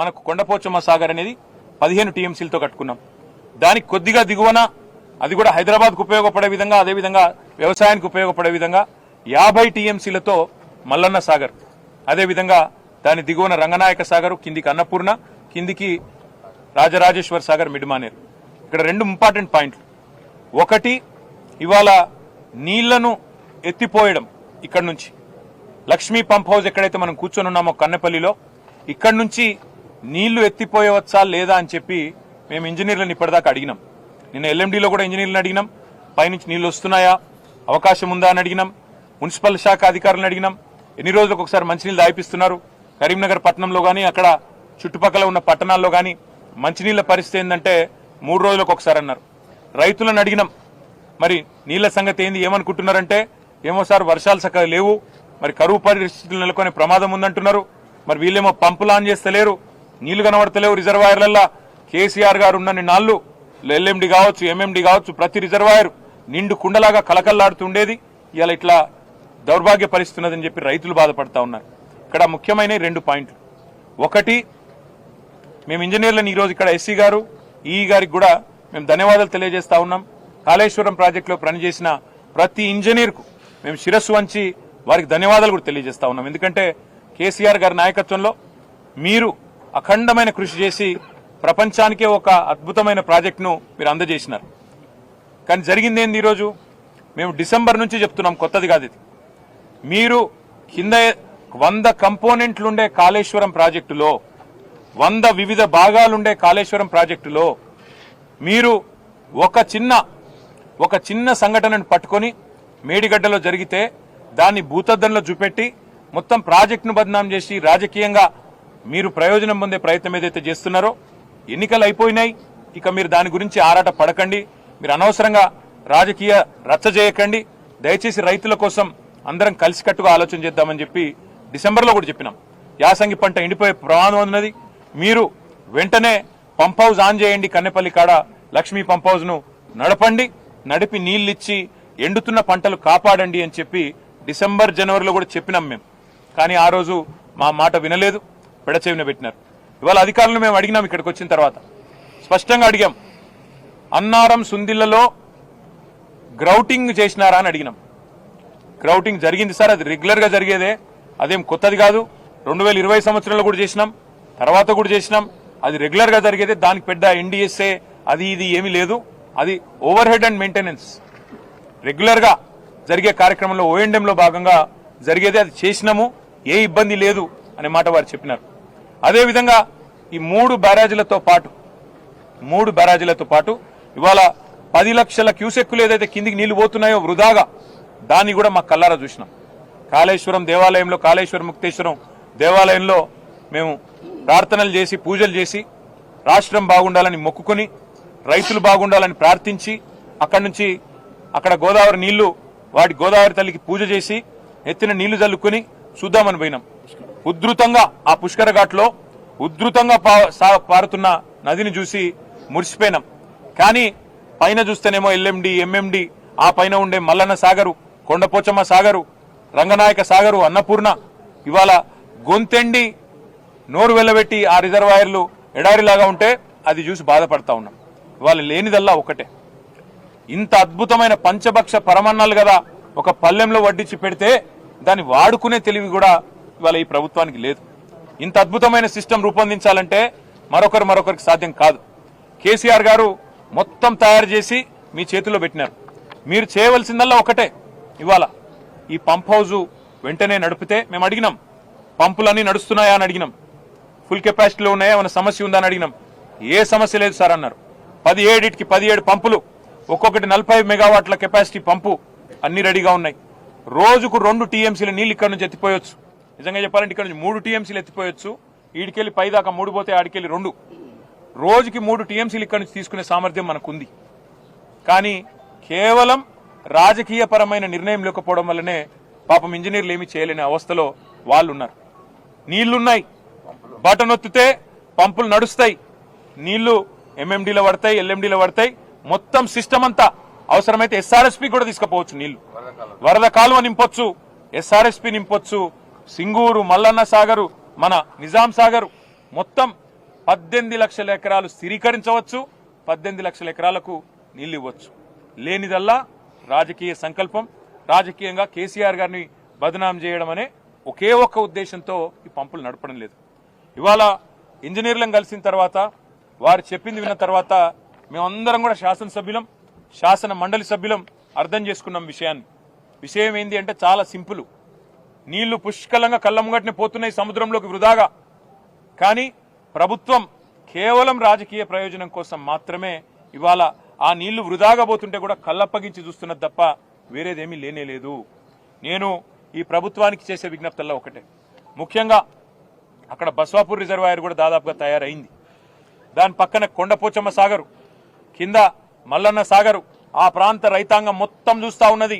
మనకు కొండపోచమ్మ సాగర్ అనేది పదిహేను టీఎంసీలతో కట్టుకున్నాం. దానికి కొద్దిగా దిగువన అది కూడా హైదరాబాద్కు ఉపయోగపడే విధంగా అదేవిధంగా వ్యవసాయానికి ఉపయోగపడే విధంగా యాభై టీఎంసీలతో మల్లన్న సాగర్. అదేవిధంగా దాని దిగువన రంగనాయక సాగర్ కిందికి అన్నపూర్ణ కిందికి రాజరాజేశ్వర్ సాగర్ మిడ్మానేరు. ఇక్కడ రెండు ఇంపార్టెంట్ పాయింట్లు. ఒకటి ఇవాళ నీళ్ళను ఎత్తిపోయడం ఇక్కడ నుంచి. లక్ష్మీ పంప్ హౌస్ ఎక్కడైతే మనం కూర్చొని ఉన్నామో కన్నెపల్లిలో ఇక్కడ నుంచి నీళ్ళు ఎత్తిపోయవచ్చా లేదా అని చెప్పి మేము ఇంజనీర్లను ఇప్పటిదాకా అడిగినాం. నిన్న ఎల్ఎండిలో కూడా ఇంజనీర్లను అడిగినాం. పైనుంచి నీళ్ళు వస్తున్నాయా? అవకాశం ఉందా అని అడిగినాం. మున్సిపల్ శాఖ అధికారులను అడిగినాం. ఎన్ని రోజులకు ఒకసారి మంచినీళ్ళు దాయిపిస్తున్నారు? కరీంనగర్ పట్టణంలో కానీ అక్కడ చుట్టుపక్కల ఉన్న పట్టణాల్లో కానీ మంచినీళ్ళ పరిస్థితి ఏంటంటే మూడు రోజులకు ఒకసారి అన్నారు. రైతులను అడిగినాం. మరి నీళ్ళ సంగతి ఏంది? ఏమనుకుంటున్నారంటే ఏమో సార్ వర్షాలు చక్కగా లేవు. మరి కరువు పరిస్థితులు నెలకొనే ప్రమాదం ఉందంటున్నారు. మరి వీళ్ళేమో పంపులు ఆన్ చేస్తలేరు. నీళ్ళు కనబడతలేవు రిజర్వాయర్లల్లో. కేసీఆర్ గారు ఉన్నన్ని నాళ్ళు ఎల్ఎండి కావచ్చు ఎంఎండి కావచ్చు ప్రతి రిజర్వాయర్ నిండు కుండలాగా కలకల్లాడుతుండేది ఇలా ఇట్లా దౌర్భాగ్య పరిస్థితున్నదని చెప్పి రైతులు బాధపడతా ఉన్నారు. ఇక్కడ ముఖ్యమైన రెండు పాయింట్లు. ఒకటి మేము ఇంజనీర్లను ఈరోజు ఇక్కడ ఎస్సీ గారు ఈ గారికి కూడా మేము ధన్యవాదాలు తెలియజేస్తా ఉన్నాం. కాళేశ్వరం ప్రాజెక్టులో పనిచేసిన ప్రతి ఇంజనీర్కు మేము శిరస్సు వంచి వారికి ధన్యవాదాలు కూడా తెలియజేస్తా ఉన్నాం. ఎందుకంటే కేసీఆర్ గారి నాయకత్వంలో మీరు అఖండమైన కృషి చేసి ప్రపంచానికే ఒక అద్భుతమైన ప్రాజెక్టును మీరు అందజేసినారు. కానీ జరిగింది ఏంది ఈరోజు? మేము డిసెంబర్ నుంచి చెప్తున్నాం కొత్తది కాదు ఇది. మీరు కింద వంద కంపోనెంట్లుండే కాళేశ్వరం ప్రాజెక్టులో వంద వివిధ భాగాలుండే కాళేశ్వరం ప్రాజెక్టులో మీరు ఒక చిన్న ఒక చిన్న సంఘటనను పట్టుకొని మేడిగడ్డలో జరిగితే దాన్ని భూతద్దంలో చూపెట్టి మొత్తం ప్రాజెక్టును బదనాం చేసి రాజకీయంగా మీరు ప్రయోజనం పొందే ప్రయత్నం ఏదైతే చేస్తున్నారో ఎన్నికలు అయిపోయినాయి. ఇక మీరు దాని గురించి ఆరాట పడకండి. మీరు అనవసరంగా రాజకీయ రచ్చ చేయకండి. దయచేసి రైతుల కోసం అందరం కలిసికట్టుగా ఆలోచన చేద్దామని చెప్పి డిసెంబర్లో కూడా చెప్పినాం. యాసంగి పంట ఎండిపోయే ప్రమాదం ఉన్నది. మీరు వెంటనే పంప్ హౌస్ ఆన్ చేయండి. కన్నెపల్లి కాడ లక్ష్మీ పంప్ హౌస్ను నడపండి. నడిపి నీళ్ళిచ్చి ఎండుతున్న పంటలు కాపాడండి అని చెప్పి డిసెంబర్ జనవరిలో కూడా చెప్పినాం మేము. కానీ ఆ రోజు మా మాట వినలేదు. పెడచెవిన పెట్టినారు. ఇవాళ అధికారులను మేము అడిగినాం ఇక్కడికి వచ్చిన తర్వాత. స్పష్టంగా అడిగాం. అన్నారం సుందిళ్ళలో గ్రౌటింగ్ చేసినారా అని అడిగినాం. గ్రౌటింగ్ జరిగింది సార్ అది రెగ్యులర్గా జరిగేదే. అదేం కొత్తది కాదు. రెండు వేల ఇరవై సంవత్సరంలో కూడా చేసినాం. తర్వాత కూడా చేసినాం. అది రెగ్యులర్గా జరిగేదే. దానికి పెద్ద ఎన్డీఎస్ఏ అది ఇది ఏమీ లేదు. అది ఓవర్ హెడ్ అండ్ మెయింటెనెన్స్. రెగ్యులర్గా జరిగే కార్యక్రమంలో ONDM భాగంగా జరిగేది. అది చేసినాము. ఏ ఇబ్బంది లేదు అనే మాట వారు చెప్పినారు. అదేవిధంగా ఈ మూడు బ్యారేజీలతో పాటు మూడు బ్యారేజీలతో పాటు ఇవాళ పది లక్షల క్యూసెక్కులు ఏదైతే కిందికి నీళ్ళు పోతున్నాయో వృధాగా దాన్ని కూడా మా కల్లారా చూసినాం. కాళేశ్వరం దేవాలయంలో కాళేశ్వరం ముక్తేశ్వరం దేవాలయంలో మేము ప్రార్థనలు చేసి పూజలు చేసి రాష్ట్రం బాగుండాలని మొక్కుకొని రైతులు బాగుండాలని ప్రార్థించి అక్కడి నుంచి అక్కడ గోదావరి నీళ్ళు వాటి గోదావరి తల్లికి పూజ చేసి ఎత్తిన నీళ్ళు చల్లుకొని చూద్దామని పోయినాం. ఉధృతంగా ఆ పుష్కర ఘాట్లో ఉధృతంగా పా- సా- పారుతున్న నదిని చూసి మురిసిపోయినాం. కానీ పైన చూస్తేనేమో ఎల్ఎండి ఎంఎండి ఆ పైన ఉండే మల్లన్న సాగరు కొండపోచమ్మ సాగరు రంగనాయక సాగరు అన్నపూర్ణ ఇవాళ గొంతెండి నోరు వెళ్ళబెట్టి ఆ రిజర్వాయర్లు ఎడారిలాగా ఉంటే అది చూసి బాధపడతా ఉన్నాం. ఇవాళ లేనిదల్లా ఒకటే ఇంత అద్భుతమైన పంచభక్ష పరమన్నాలు కదా ఒక పల్లెంలో వడ్డించి పెడితే దాన్ని వాడుకునే తెలివి కూడా ఇవాళ ఈ ప్రభుత్వానికి లేదు. ఇంత అద్భుతమైన సిస్టమ్ రూపొందించాలంటే మరొకరు మరొకరికి సాధ్యం కాదు. కేసీఆర్ గారు మొత్తం తయారు చేసి మీ చేతిలో పెట్టినారు. మీరు చేయవలసిందల్లా ఒకటే. ఇవాళ ఈ పంప్ హౌజు వెంటనే నడిపితే మేము అడిగినాం. పంపులన్నీ నడుస్తున్నాయా అని అడిగినాం. ఫుల్ కెపాసిటీలో ఉన్నాయా? ఏమైనా సమస్య ఉందా అని అడిగినాం. ఏ సమస్య లేదు సార్ అన్నారు. పదిహేడిటికి పదిహేడు పంపులు ఒక్కొక్కటి నలభై మెగావాట్ల కెపాసిటీ పంపు అన్ని రెడీగా ఉన్నాయి. రోజుకు రెండు టీఎంసీల నీళ్ళు ఇక్కడ నుంచి ఎత్తిపోయొచ్చు. నిజంగా చెప్పాలంటే ఇక్కడ నుంచి మూడు టీఎంసీలు ఎత్తిపోయొచ్చు. ఈడికెళ్ళి పై దాకా మూడు పోతే ఆడికెళ్ళి రెండు. రోజుకి మూడు టీఎంసీలు ఇక్కడ నుంచి తీసుకునే సామర్థ్యం మనకుంది. కానీ కేవలం రాజకీయపరమైన నిర్ణయం లేకపోవడం వల్లనే పాపం ఇంజనీర్లు ఏమీ చేయలేని అవస్థలో వాళ్ళు ఉన్నారు నీళ్ళున్నాయి. బటన్ ఒత్తితే పంపులు నడుస్తాయి. నీళ్ళు ఎంఎండీలో పడతాయి ఎల్ఎండీలో పడతాయి. మొత్తం సిస్టమ్ అంతా అవసరమైతే ఎస్ఆర్ఎస్పి కూడా తీసుకుపోవచ్చు నీళ్ళు. వరద కాలువ నింపొచ్చు. ఎస్ఆర్ఎస్పి నింపొచ్చు. సింగూరు మల్లన్న సాగరు మన నిజాం సాగరు మొత్తం పద్దెనిమిది లక్షల ఎకరాలు స్థిరీకరించవచ్చు పద్దెనిమిది లక్షల ఎకరాలకు నీళ్ళు ఇవ్వచ్చు. లేనిదల్లా రాజకీయ సంకల్పం రాజకీయంగా కేసీఆర్ గారిని బదనాం చేయడం అనే ఒకే ఒక్క ఉద్దేశంతో ఈ పంపులు నడపడం లేదు. ఇవాళ ఇంజనీర్లను కలిసిన తర్వాత వారు చెప్పింది విన్న తర్వాత మేమందరం కూడా శాసనసభ్యులం శాసన మండలి సభ్యులం అర్థం చేసుకున్నాం విషయాన్ని. విషయం ఏంది అంటే చాలా సింపుల్. నీళ్ళు పుష్కలంగా కళ్ళ పోతున్నాయి సముద్రంలోకి వృధాగా. కానీ ప్రభుత్వం కేవలం రాజకీయ ప్రయోజనం కోసం మాత్రమే ఇవాళ ఆ నీళ్ళు వృధాగా పోతుంటే కూడా కళ్ళప్పగించి చూస్తున్నది తప్ప వేరేదేమీ లేనే లేదు. నేను ఈ ప్రభుత్వానికి చేసే విజ్ఞప్తుల్లో ఒకటే. ముఖ్యంగా అక్కడ బస్వాపూర్ రిజర్వాయర్ కూడా దాదాపుగా తయారైంది. దాని పక్కన కొండపోచమ్మ సాగరు కింద మల్లన్న సాగరు ఆ ప్రాంత రైతాంగం మొత్తం చూస్తా ఉన్నది.